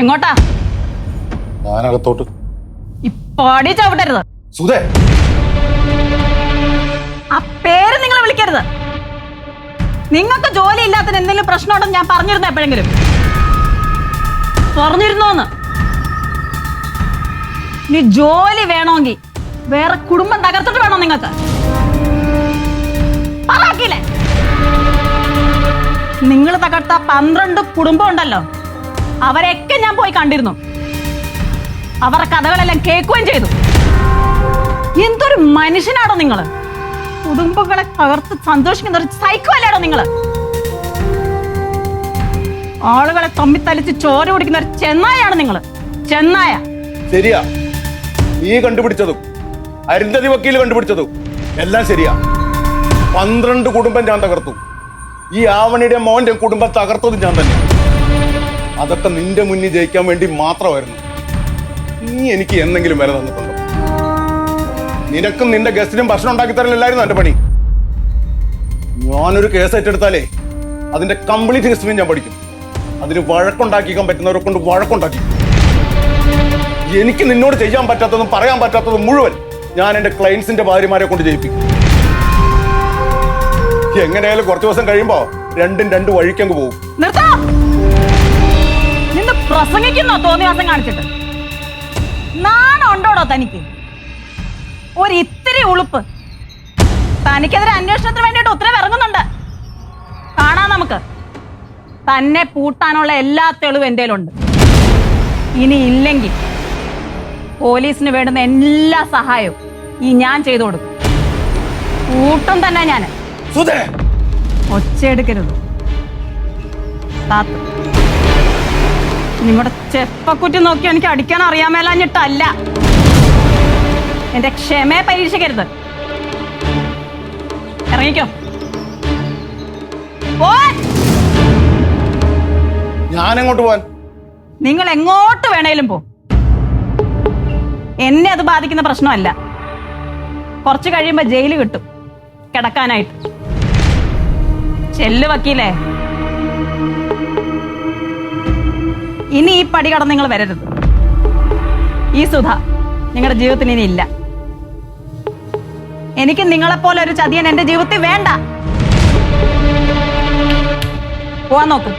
എങ്ങോട്ടാ? ഞാനകത്തോട്ട്. ഇപ്പടി ചവിട്ടരുത്. സുധേ. ആ പേര് നിങ്ങൾ വിളിക്കരുത്. നിങ്ങൾക്ക് ജോലി ഇല്ലാത്തതിന് എന്തെങ്കിലും പ്രശ്നമുണ്ടെന്ന് ഞാൻ പറഞ്ഞിരുന്നു എപ്പോഴെങ്കിലും? പറഞ്ഞിരുന്നോന്ന്. ഇനി ജോലി വേണമെങ്കിൽ വേറെ കുടുംബം തകർത്തിട്ട് വേണോ നിങ്ങൾക്ക്? പറക്കില്ലേ നിങ്ങൾ തകർത്ത പന്ത്രണ്ട് കുടുംബം ഉണ്ടല്ലോ. അവരെയൊക്കെ ഞാൻ പോയി കണ്ടിരുന്നു. അവരുടെ കഥകളെല്ലാം കേൾക്കുകയും ചെയ്തു. എന്തൊരു മനുഷ്യനാണോ നിങ്ങൾ? കുടുംബങ്ങളെ തകർത്ത് സന്തോഷിക്കുന്ന ഒരു സൈക്കോ അല്ലാണോ നിങ്ങൾ. ആളുകളെ തമ്മി തലിച്ച് ചോര കുടിക്കുന്ന ഒരു ചെന്നായാണ് നിങ്ങൾ. ചെന്നായ. ശരിയാ. നീ കണ്ടുപിടിച്ചതും അരുന്ധതി വക്കീൽ കണ്ടുപിടിച്ചതും എല്ലാം ശരിയാ. പന്ത്രണ്ട് കുടുംബം ഞാൻ തകർത്തു. ഈ ആവണിയുടെ മോന്റെ കുടുംബം തകർത്തതും ഞാൻ തന്നെ അതൊക്കെ നിന്റെ മുന്നിൽ ജയിക്കാൻ വേണ്ടി മാത്രമായിരുന്നു. നീ എനിക്ക് എന്തെങ്കിലും വില തന്നിട്ടുണ്ടോ? നിനക്കും നിന്റെ ഗസ്റ്റിനും ഭക്ഷണം ഉണ്ടാക്കി തരലില്ലായിരുന്നു എന്റെ പണി. ഞാനൊരു കേസ് ഏറ്റെടുത്താലേ അതിന്റെ കംപ്ലീറ്റ് ഹിസ്റ്ററി ഞാൻ പഠിക്കും. അതിന് വഴക്കുണ്ടാക്കിക്കാൻ പറ്റുന്നവരെ കൊണ്ട് വഴക്കുണ്ടാക്കി. എനിക്ക് നിന്നോട് ചെയ്യാൻ പറ്റാത്തതും പറയാൻ പറ്റാത്തതും മുഴുവൻ ഞാൻ എന്റെ ക്ലയൻസിന്റെ ഭാര്യമാരെ കൊണ്ട് ചെയ്യിപ്പിക്കും എങ്ങനെയായാലും കുറച്ചു ദിവസം കഴിയുമ്പോ രണ്ടും രണ്ട് വഴിക്കങ്ങ് പോകും. പ്രസംഗിക്കുന്നോ തോന്നിവാസം കാണിച്ചിട്ട്. നാണുണ്ടോടോ തനിക്ക്? ഒരു ഇത്തിരി ഉളുപ്പ്. തനിക്കെതിരെ അന്വേഷണത്തിന് വേണ്ടിയിട്ട് ഉത്തരവ് ഇറങ്ങുന്നുണ്ട്. കാണാം നമുക്ക്. തന്നെ പൂട്ടാനുള്ള എല്ലാ തെളിവും എന്റെ ഉണ്ട് ഇനി ഇല്ലെങ്കിൽ പോലീസിന് വേണ്ടുന്ന എല്ലാ സഹായവും ഈ ഞാൻ ചെയ്തു കൊടുക്കും. കൂട്ടും തന്നെ ഞാൻ. ഒച്ചയെടുക്കരുത്. താത്ത്. നിങ്ങളുടെ ചെപ്പക്കുറ്റി നോക്കി എനിക്ക് അടിക്കാൻ അറിയാമേലാഞ്ഞിട്ടല്ല എന്റെ ക്ഷമയെ പരീക്ഷിക്കരുത്. ഇറങ്ങിക്കോ. ഞാൻ എങ്ങോട്ട് പോവാൻ? നിങ്ങൾ എങ്ങോട്ട് വേണേലും പോ. എന്നെ അത് ബാധിക്കുന്ന പ്രശ്നമല്ല. കുറച്ച് കഴിയുമ്പോ ജയിൽ കിട്ടും. കിടക്കാനായിട്ട്. ചെല്ലു വക്കീലേ. ഇനി ഈ പടി കടന്ന് നിങ്ങൾ വരരുത്. ഈ സുധ നിങ്ങളുടെ ജീവിതത്തിന് ഇനി ഇല്ല. എനിക്ക് നിങ്ങളെപ്പോലെ ഒരു ചതിയൻ എന്റെ ജീവിതത്തിൽ വേണ്ട. പോവാൻ നോക്ക്.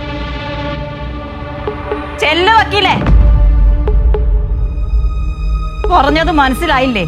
ചെല്ലു വക്കീലേ. പറഞ്ഞത് മനസ്സിലായില്ലേ?